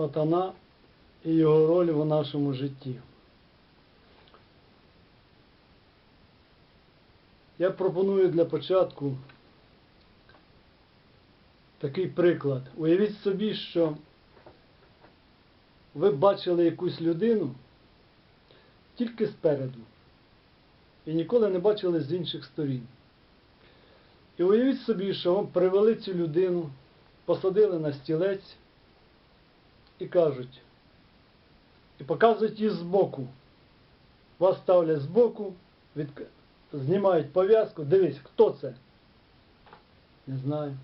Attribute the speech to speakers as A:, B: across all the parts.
A: сатана і його роль в нашому житті. Я пропоную для початку такий приклад. Уявіть собі, що ви бачили якусь людину тільки спереду і ніколи не бачили з інших сторін. І уявіть собі, що вам привели цю людину, посадили на стілець і кажуть, і показують її збоку. Вас ставлять збоку, від... знімають пов'язку, дивись, хто це? Не знаю.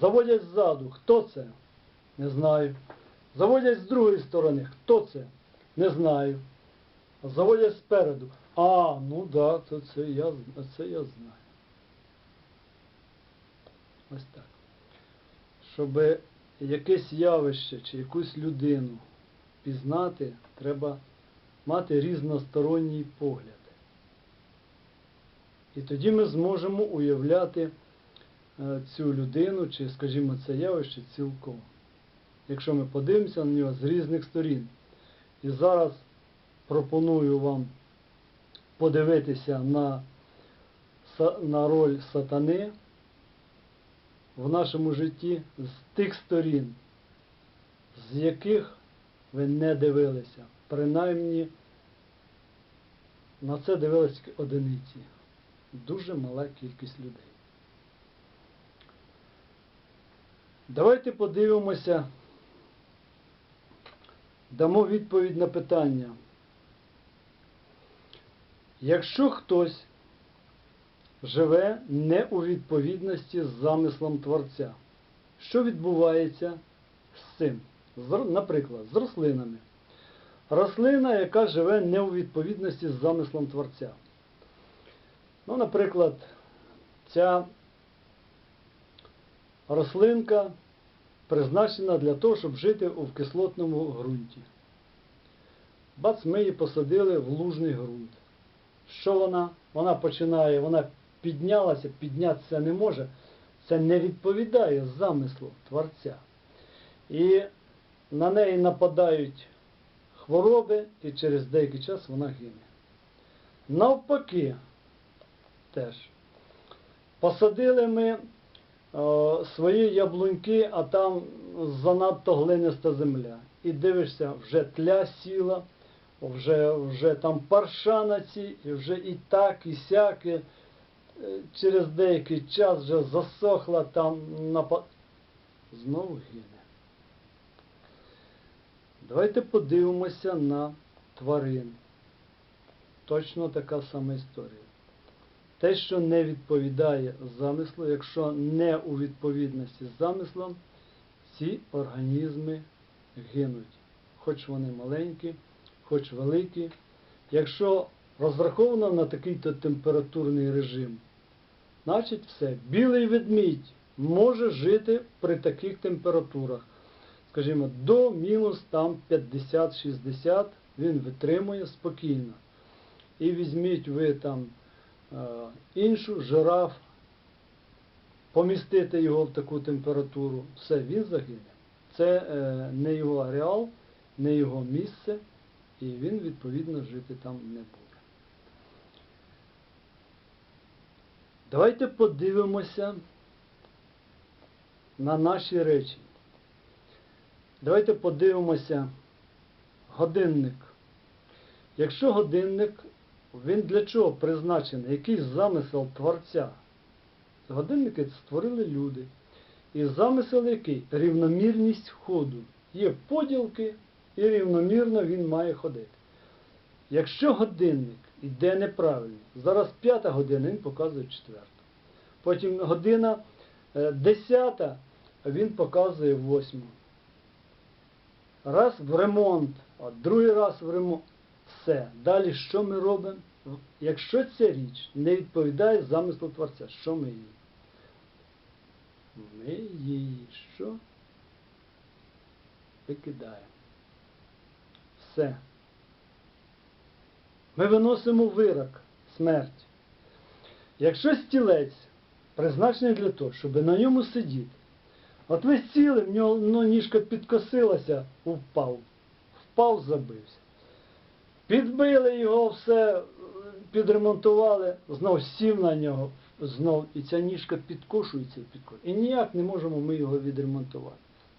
A: Заводять ззаду, хто це? Не знаю. Заводять з другої сторони, хто це? Не знаю. Заводять спереду. А, ну да, то це я, це я знаю. Ось так. Щоб якесь явище чи якусь людину пізнати, треба мати різносторонній погляд. І тоді ми зможемо уявляти е, цю людину, чи, скажімо, це явище цілком. Якщо ми подивимося на нього з різних сторін. І зараз пропоную вам подивитися на, на роль сатани в нашому житті з тих сторін, з яких ви не дивилися. Принаймні на це дивилися одиниці. Дуже мала кількість людей. Давайте подивимося, дамо відповідь на питання. Якщо хтось живе не у відповідності з замислом Творця, що відбувається з цим? Наприклад, з рослинами. Рослина, яка живе не у відповідності з замислом Творця. Ну, наприклад, ця рослинка призначена для того, щоб жити у кислотному ґрунті. Бац, ми її посадили в лужний ґрунт. Що вона? Вона починає, вона піднялася, піднятися не може. Це не відповідає замислу Творця. І на неї нападають хвороби, і через деякий час вона гине. Навпаки, теж. Посадили ми о, свої яблуньки, а там занадто глиниста земля. І дивишся, вже тля сіла, вже, вже там парша на цій, і вже і так, і сяк. і, е, Через деякий час вже засохла там напа... Знову гине. Давайте подивимося на тварин. Точно така сама історія. Те, що не відповідає замислу, якщо не у відповідності з замислом, ці організми гинуть. Хоч вони маленькі, хоч великі. Якщо розраховано на такий-то температурний режим, значить все. Білий ведмідь може жити при таких температурах. Скажімо, до мінус 50-60 він витримує спокійно. І візьміть ви там е, іншу жираф, помістити його в таку температуру, все, він загине. Це е, не його ареал, не його місце, і він, відповідно, жити там не буде. Давайте подивимося на наші речі. Давайте подивимося годинник. Якщо годинник, він для чого призначений? Який замисел творця? Годинники створили люди. І замисел який? Рівномірність ходу. Є поділки, і рівномірно він має ходити. Якщо годинник йде неправильно, зараз п'ята година, він показує четверту. Потім година е, десята, він показує восьму. Раз в ремонт, а другий раз в ремонт. Все. Далі що ми робимо? Якщо ця річ не відповідає замислу Творця, що ми її? Ми її що? Викидаємо. Все. Ми виносимо вирок, смерть. Якщо стілець призначений для того, щоб на ньому сидіти, От ви сіли, в нього ну, ніжка підкосилася, впав. Впав, забився. Підбили його, все підремонтували, знов сів на нього, знов, і ця ніжка підкошується підкошується. І ніяк не можемо ми його відремонтувати.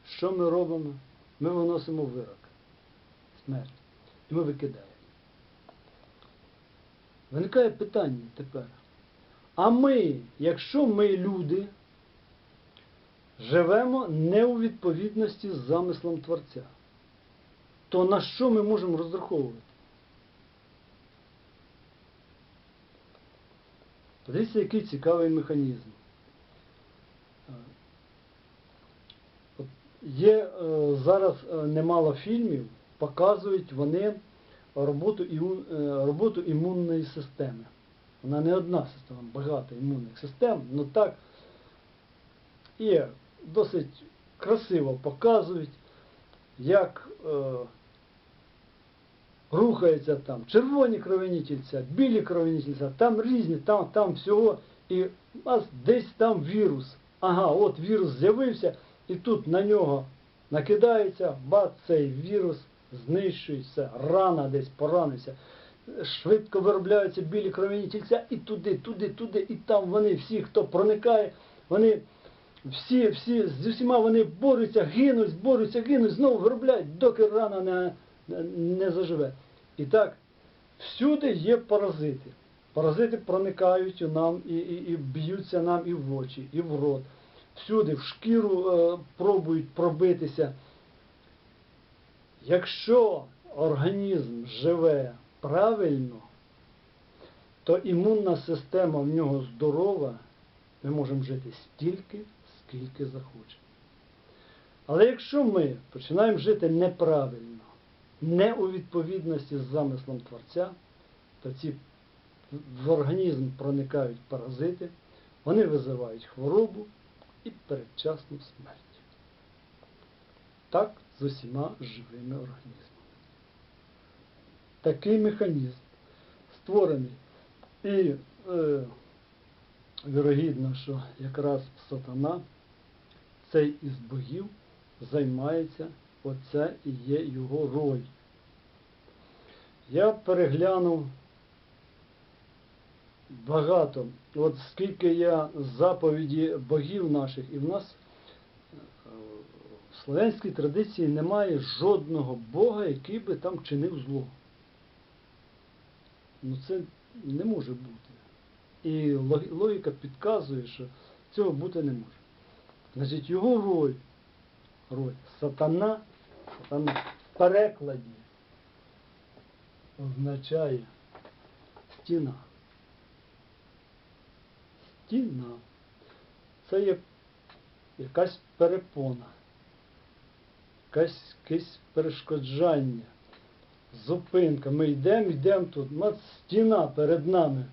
A: Що ми робимо? Ми виносимо вирок. Смерть. І ми викидаємо. Виникає питання тепер. А ми, якщо ми люди, живемо не у відповідності з замислом Творця, то на що ми можемо розраховувати? Подивіться, який цікавий механізм. Є е, зараз е, немало фільмів, показують вони роботу, е, роботу імунної системи. Вона не одна система, багато імунних систем, але так і досить красиво показують, як е, рухаються там червоні кровяні тільця, білі кровяні тільця, там різні, там, там всього. І у нас десь там вірус. Ага, от вірус з'явився, і тут на нього накидається, бац, цей вірус знищується, рана десь поранився. Швидко виробляються білі кров'яні тільця і туди, туди, туди, і там вони всі, хто проникає, вони всі, всі, з усіма вони борються, гинуть, борються, гинуть, знову виробляють, доки рана не, не заживе. І так, всюди є паразити. Паразити проникають у нам і, і, і б'ються нам і в очі, і в рот. Всюди, в шкіру е, пробують пробитися. Якщо організм живе правильно, то імунна система в нього здорова, ми можемо жити стільки, скільки захочемо. Але якщо ми починаємо жити неправильно, не у відповідності з замислом Творця, то ці в організм проникають паразити, вони визивають хворобу і передчасну смерть. Так з усіма живими організмами. Такий механізм створений. І е, вірогідно, що якраз сатана, цей із богів, займається, оце і є його роль. Я переглянув багато, от скільки я заповіді богів наших, і в нас е, в слов'янській традиції немає жодного Бога, який би там чинив зло. Ну це не може бути. І логіка підказує, що цього бути не може. Значить, його роль, роль сатана, сатана в перекладі означає стіна. Стіна. Це є якась перепона, якесь перешкоджання, зупинка. Ми йдемо, йдемо тут, у стіна перед нами.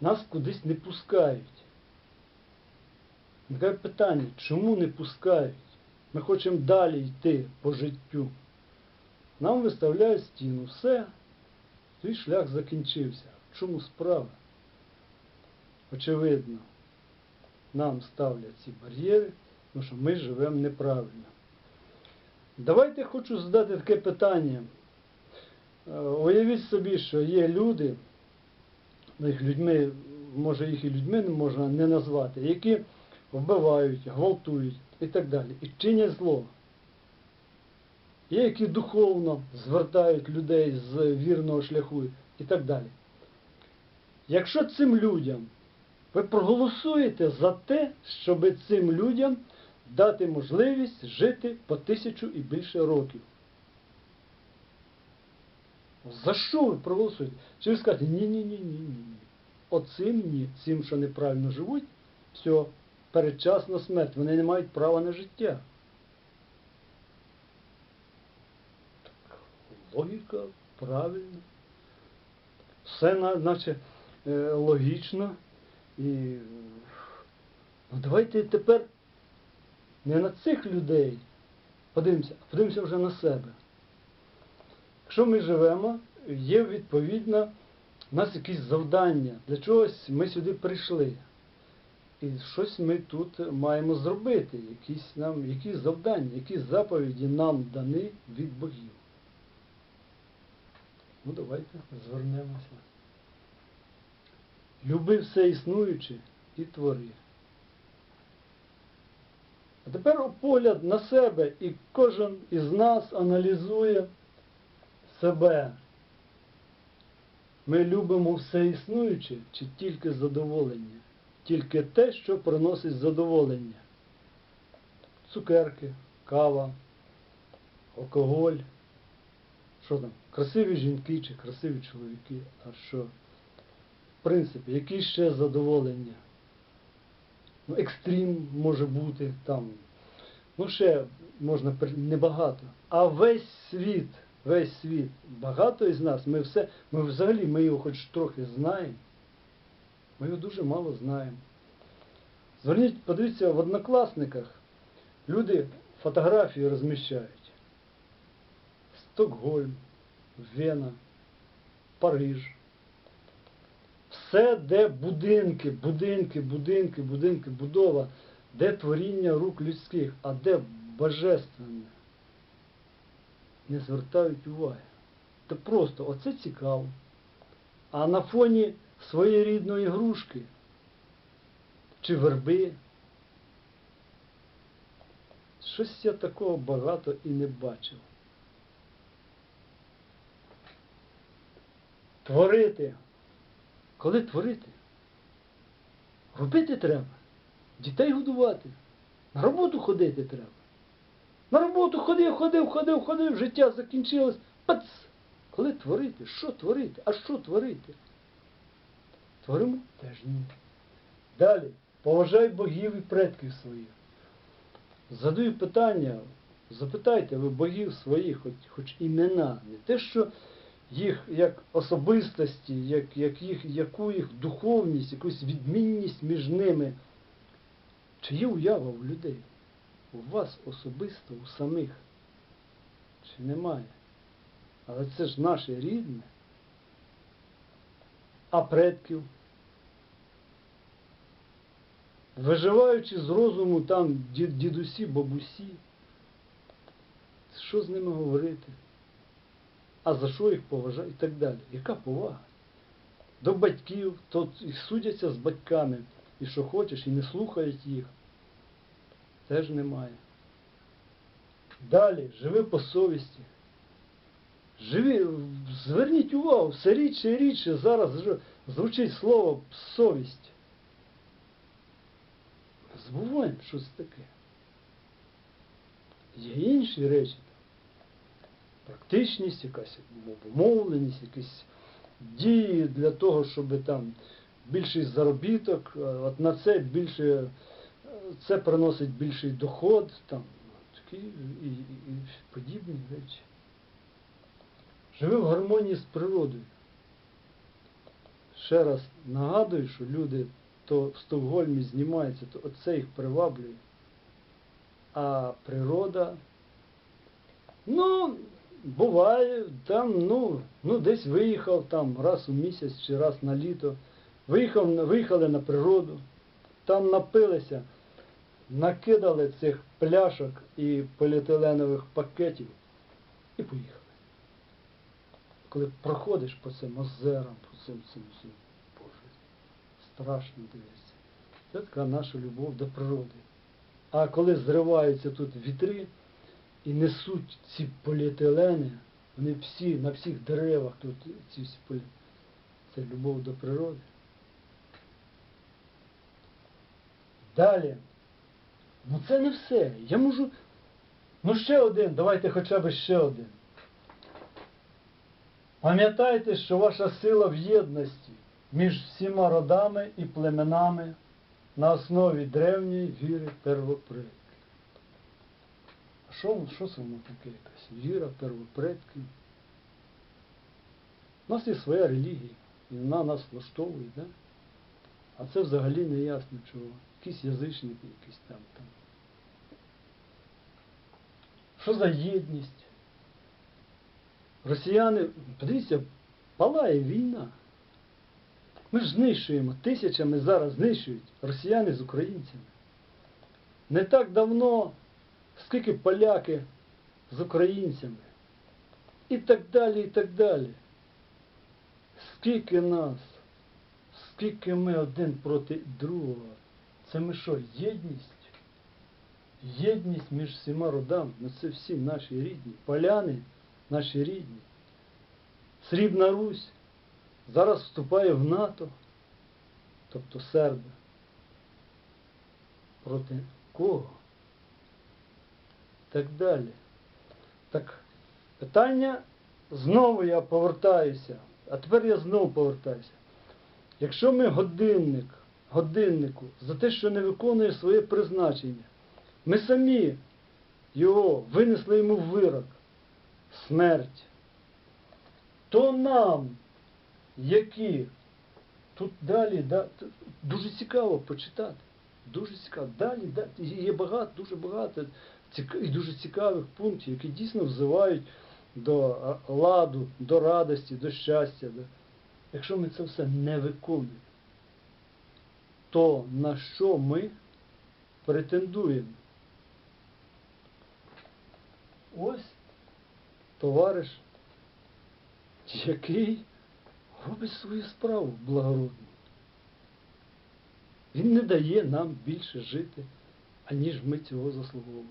A: Нас кудись не пускають. Таке питання, чому не пускають? Ми хочемо далі йти по життю. Нам виставляють стіну. Все, твій шлях закінчився. В чому справа? Очевидно, нам ставлять ці бар'єри, тому що ми живемо неправильно. Давайте хочу задати таке питання. Е, Уявіть собі, що є люди, ну, їх людьми, може їх і людьми можна не назвати, які вбивають, гвалтують і так далі, і чинять зло. Є, які духовно звертають людей з вірного шляху і так далі. Якщо цим людям ви проголосуєте за те, щоб цим людям дати можливість жити по тисячу і більше років. За що ви проголосуєте? Чи ви скажете, ні-ні-ні, ні, ні. Оцим ні, цим, що неправильно живуть, все, передчасна смерть, вони не мають права на життя. Так, логіка правильна. Все наче е, логічно. І ну, давайте тепер не на цих людей подивимося, а подивимося вже на себе. Якщо ми живемо, є відповідно у нас якісь завдання. Для чогось ми сюди прийшли. І щось ми тут маємо зробити, якісь нам, якісь завдання, які заповіді нам дані від богів. Ну, давайте звернемося. Люби все існуюче і твори. Тепер погляд на себе, і кожен із нас аналізує себе. Ми любимо все існуюче чи тільки задоволення? Тільки те, що приносить задоволення. Цукерки, кава, алкоголь. Що там? Красиві жінки чи красиві чоловіки. А що? В принципі, які ще задоволення? Ну, екстрім може бути там. Ну, ще можна небагато. А весь світ, весь світ, багато із нас, ми все, ми взагалі ми його хоч трохи знаємо. Ми його дуже мало знаємо. Зверніть, подивіться, в однокласниках люди фотографії розміщають. Стокгольм, Вена, Париж. Все, де будинки, будинки, будинки, будинки, будова, де творіння рук людських, а де божественне. Не звертають уваги. Та просто оце цікаво. А на фоні своєї рідної грушки чи верби. Щось я такого багато і не бачив. Творити. Коли творити? Робити треба. Дітей годувати. На роботу ходити треба. На роботу ходив, ходив, ходив, ходив, життя закінчилось. Пац! Коли творити? Що творити? А що творити? Творимо теж ні. Далі. Поважай богів і предків своїх. Задаю питання, запитайте ви богів своїх, хоч, хоч імена, не те, що їх як особистості, як, як їх, яку їх духовність, якусь відмінність між ними. Чи є уява у людей? У вас особисто, у самих? Чи немає? Але це ж наше рідне. А предків? Виживаючи з розуму там дідусі, бабусі, що з ними говорити? А за що їх поважають і так далі? Яка повага? До батьків, то і судяться з батьками, і що хочеш, і не слухають їх. Теж немає. Далі, живи по совісті. Живі, зверніть увагу, все рідше і рідше зараз звучить слово совість. Забуваємо, що це таке. Є інші речі. Практичність, якась обумовленість, якісь дії для того, щоб там більший заробіток, е, от на це більше, е, це приносить більший доход, там, такі і, і, і подібні речі. Живи в гармонії з природою. Ще раз нагадую, що люди то в Стокгольмі знімаються, то оце їх приваблює. А природа, ну, буває, там, ну, ну, десь виїхав там раз у місяць чи раз на літо. Виїхав, виїхали на природу, там напилися, накидали цих пляшок і поліетиленових пакетів і поїхали. Коли проходиш по цим озерам, по цим цим, цим Боже, страшно дивишся. Це така наша любов до природи. А коли зриваються тут вітри і несуть ці поліетилени, вони всі, на всіх деревах тут ці всі полі... Це любов до природи. Далі. Ну це не все. Я можу. Ну ще один, давайте хоча б ще один. Пам'ятайте, що ваша сила в єдності між всіма родами і племенами на основі древньої віри первопредків. Що, що це воно таке якась? Віра первопредків? У нас є своя релігія, і вона нас влаштовує, да? а це взагалі не ясно чого. Якісь язичники, якісь там там. Що за єдність? Росіяни, подивіться, палає війна. Ми ж знищуємо, тисячами зараз знищують росіяни з українцями. Не так давно, скільки поляки з українцями. І так далі, і так далі. Скільки нас, скільки ми один проти другого. Це ми що, єдність? Єдність між всіма родами. Ну це всі наші рідні. Поляни наші рідні. Срібна Русь зараз вступає в НАТО, тобто серби. Проти кого? Так далі. Так, питання знову я повертаюся, а тепер я знову повертаюся. Якщо ми годинник, годиннику за те, що не виконує своє призначення, ми самі його винесли йому вирок, смерть, то нам, які тут далі, да, дуже цікаво почитати. Дуже цікаво. Далі, да, є багато, дуже багато і дуже цікавих пунктів, які дійсно взивають до ладу, до радості, до щастя. Якщо ми це все не виконуємо, то на що ми претендуємо? Ось товариш, який робить свою справу благородну. Він не дає нам більше жити, аніж ми цього заслуговуємо.